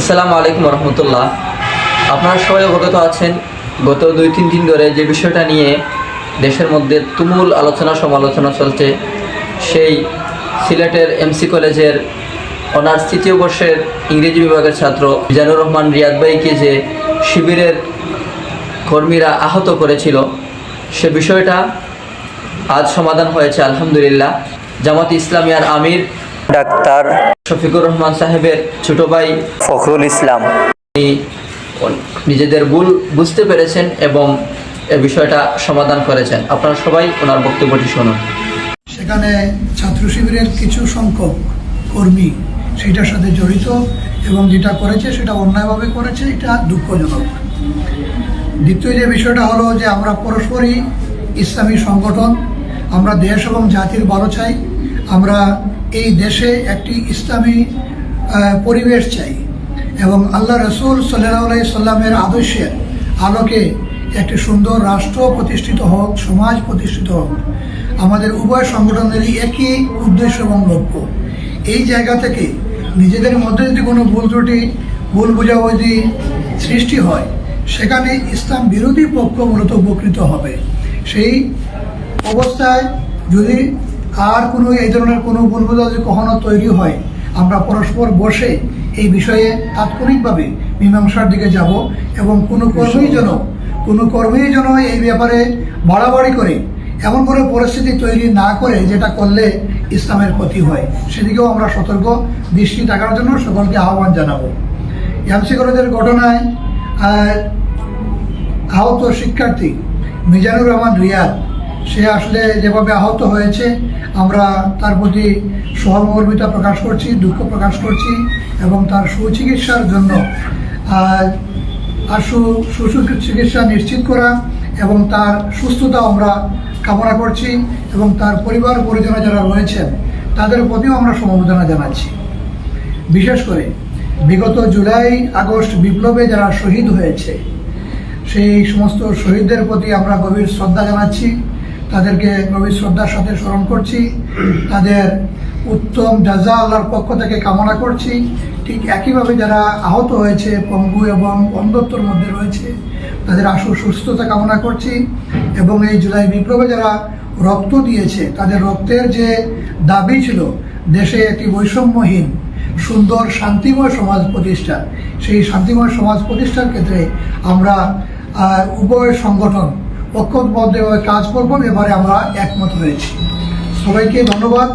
আসসালামু আলাইকুম রহমতুল্লাহ। আপনারা সবাই অবগত আছেন, গত দুই, তিন দিন ধরে যে বিষয়টা নিয়ে দেশের মধ্যে তুমুল আলোচনা, সমালোচনা চলছে, সেই সিলেটের এমসি কলেজের অনার্স তৃতীয় বর্ষের ইংরেজি বিভাগের ছাত্র মিজানুর রহমান রিয়াদ ভাইকে যে শিবিরের কর্মীরা আহত করেছিল, সে বিষয়টা আজ সমাধান হয়েছে, আলহামদুলিল্লাহ। জামাত ইসলামিয়ার আমির ডাক্তার শফিকুর রহমান সাহেবের ছোট ভাই ফখরুল ইসলাম। নিজেদের ভুল বুঝতে পেরেছেন এবং এ বিষয়টা সমাধান করেছেন। আপনারা সবাই ওনার বক্তব্যটি শুনুন। সেখানে ছাত্র শিবিরের কিছু সংখ্যক কর্মী সেটার সাথে জড়িত এবং যেটা করেছে সেটা অন্যায়ভাবে করেছে, এটা দুঃখজনক। দ্বিতীয় যে বিষয়টা হলো যে আমরা পরস্পরই ইসলামী সংগঠন, আমরা দেশ এবং জাতির ভালো চাই। আমরা এই দেশে একটি ইসলামী পরিবেশ চাই এবং আল্লাহ রসুল সাল্লাহ সাল্লামের আদর্শের আলোকে একটি সুন্দর রাষ্ট্র প্রতিষ্ঠিত হোক, সমাজ প্রতিষ্ঠিত হোক। আমাদের উভয় সংগঠনেরই একই উদ্দেশ্য এবং লক্ষ্য। এই জায়গা থেকে নিজেদের মধ্যে যদি কোনো ভুল ত্রুটি, ভুল বোঝাবুঝি সৃষ্টি হয়, সেখানে ইসলাম বিরোধী পক্ষ মূলত উপকৃত হবে। সেই অবস্থায় যদি আর কোনো এই ধরনের কোনো ভুল বোঝাবুঝি কখনো তৈরি হয়? আমরা পরস্পর বসে এই বিষয়ে তাৎক্ষণিকভাবে মীমাংসার দিকে যাব এবং কোনো কর্মী যেন কোনো কর্মী যেন এই ব্যাপারে বাড়াবাড়ি করে এমন কোনো পরিস্থিতি তৈরি না করে যেটা করলে ইসলামের ক্ষতি হয়। সেদিকেও আমরা সতর্ক দৃষ্টি থাকার জন্য সকলকে আহ্বান জানাব। এমসি কলেজের ঘটনায় আহত শিক্ষার্থী মিজানুর রহমান রিয়াদ সে আসলে যেভাবে আহত হয়েছে, আমরা তার প্রতি সহমর্মিতা প্রকাশ করছি, দুঃখ প্রকাশ করছি এবং তার সুচিকিৎসার জন্য সু সুচিকিৎসা নিশ্চিত করা এবং তার সুস্থতা আমরা কামনা করছি এবং তার পরিবার পরিজনে যারা রয়েছেন, তাদের প্রতিও আমরা সমবেদনা জানাচ্ছি। বিশেষ করে, বিগত জুলাই, আগস্ট বিপ্লবে যারা শহীদ হয়েছে, সেই সমস্ত শহীদদের প্রতি আমরা গভীর শ্রদ্ধা জানাচ্ছি। তাদেরকে গভীর শ্রদ্ধার সাথে স্মরণ করছি। তাদের উত্তম জাজা আল্লাহর পক্ষ থেকে কামনা করছি। ঠিক একইভাবে যারা আহত হয়েছে, পঙ্গু এবং অন্ধত্বর মধ্যে রয়েছে, তাদের আশু সুস্থতা কামনা করছি। এবং এই জুলাই বিপ্লবে যারা রক্ত দিয়েছে, তাদের রক্তের যে দাবি ছিল, দেশে একটি বৈষম্যহীন, সুন্দর, শান্তিময় সমাজ প্রতিষ্ঠা। সেই শান্তিময় সমাজ প্রতিষ্ঠার ক্ষেত্রে আমরা উভয় সংগঠন ঐক্যবদ্ধভাবে কাজ করব এবারে আমরা একমত হয়েছি। সবাইকে ধন্যবাদ।